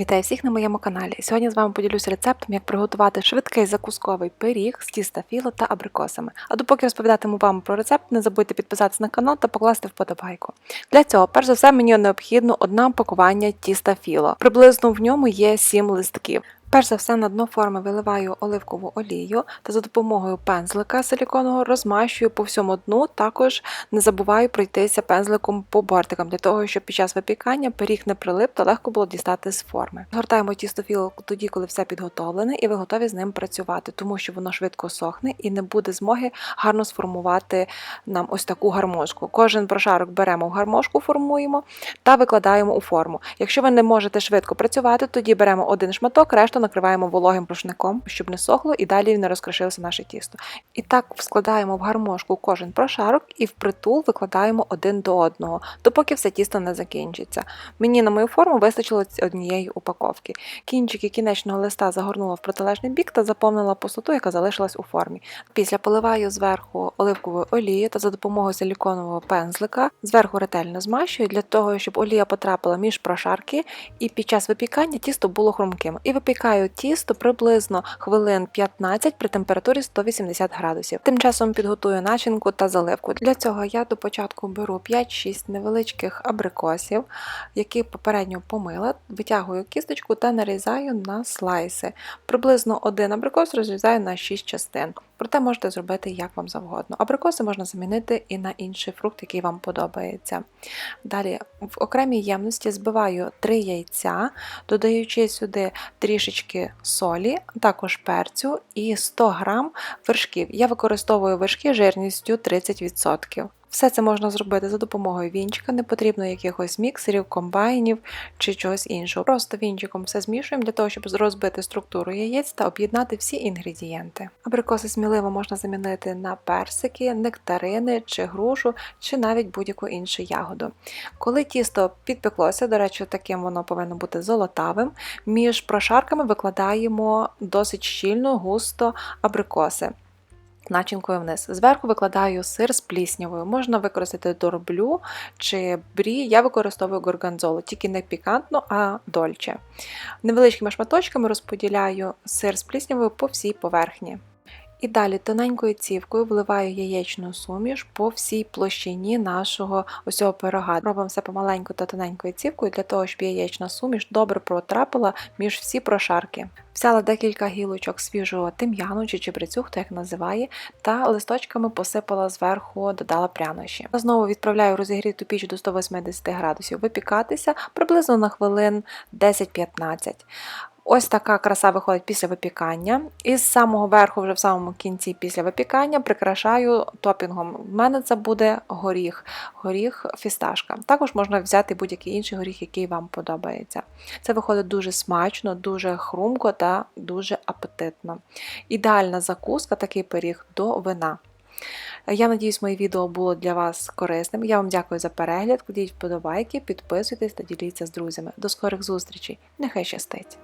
Вітаю всіх на моєму каналі. Сьогодні з вами поділюся рецептом, як приготувати швидкий закусковий пиріг з тіста філо та абрикосами. А допоки розповідатиму вам про рецепт, не забудьте підписатися на канал та покласти вподобайку. Для цього, перш за все, мені необхідно одне пакування тіста філо. Приблизно в ньому є 7 листків. Перш за все на дно форми виливаю оливкову олію та за допомогою пензлика силіконового розмащую по всьому дну. Також не забуваю пройтися пензликом по бортикам для того, щоб під час випікання пиріг не прилип та легко було дістати з форми. Згортаємо тісто філо тоді, коли все підготовлене, і ви готові з ним працювати, тому що воно швидко сохне і не буде змоги гарно сформувати нам ось таку гармошку. Кожен прошарок беремо в гармошку, формуємо та викладаємо у форму. Якщо ви не можете швидко працювати, тоді беремо один шматок, решту накриваємо вологим рушником, щоб не сохло і далі не розкрошилося наше тісто. І так складаємо в гармошку кожен прошарок і впритул викладаємо один до одного, допоки все тісто не закінчиться. Мені на мою форму вистачило однієї упаковки. Кінчики кінечного листа загорнула в протилежний бік та заповнила пустоту, яка залишилась у формі. Після поливаю зверху оливковою олією та за допомогою силіконового пензлика зверху ретельно змащую для того, щоб олія потрапила між прошарки, і під час випікання тісто було хрумким. І випікаю тісто приблизно хвилин 15 при температурі 180 градусів. Тим часом підготую начинку та заливку. Для цього я до початку беру 5-6 невеличких абрикосів, які попередньо помила, витягую кісточку та нарізаю на слайси. Приблизно один абрикос розрізаю на 6 частин. Проте можете зробити як вам завгодно. Абрикоси можна замінити і на інший фрукт, який вам подобається. Далі в окремій ємності збиваю 3 яйця, додаючи сюди трішечки солі, також перцю і 100 г вершків. Я використовую вершки жирністю 30%. Все це можна зробити за допомогою вінчика, не потрібно якихось міксерів, комбайнів чи чогось іншого. Просто вінчиком все змішуємо для того, щоб розбити структуру яєць та об'єднати всі інгредієнти. Абрикоси сміливо можна замінити на персики, нектарини чи грушу, чи навіть будь-яку іншу ягоду. Коли тісто підпеклося, до речі, таким воно повинно бути золотавим, між прошарками викладаємо досить щільно, густо абрикоси начинкою вниз. Зверху викладаю сир з пліснявою. Можна використати дорблю чи брі. Я використовую горгонзолу, тільки не пікантно, а дольче. Невеличкими шматочками розподіляю сир з пліснявою по всій поверхні. І далі тоненькою цівкою вливаю яєчну суміш по всій площині нашого ось пирога. Робимо все помаленьку та тоненькою цівкою для того, щоб яєчна суміш добре протрапила між всі прошарки. Взяла декілька гілочок свіжого тим'яну чи чебрецю, хто як називає, та листочками посипала зверху, додала прянощі. Знову відправляю розігріту піч до 180 градусів випікатися приблизно на хвилин 10-15. Ось така краса виходить після випікання. І з самого верху, вже в самому кінці після випікання, прикрашаю топінгом. В мене це буде горіх, горіх фісташка. Також можна взяти будь-який інший горіх, який вам подобається. Це виходить дуже смачно, дуже хрумко та дуже апетитно. Ідеальна закуска, такий пиріг до вина. Я надіюсь, моє відео було для вас корисним. Я вам дякую за перегляд. Кладіть вподобайки, підписуйтесь та діліться з друзями. До скорих зустрічей! Нехай щастить!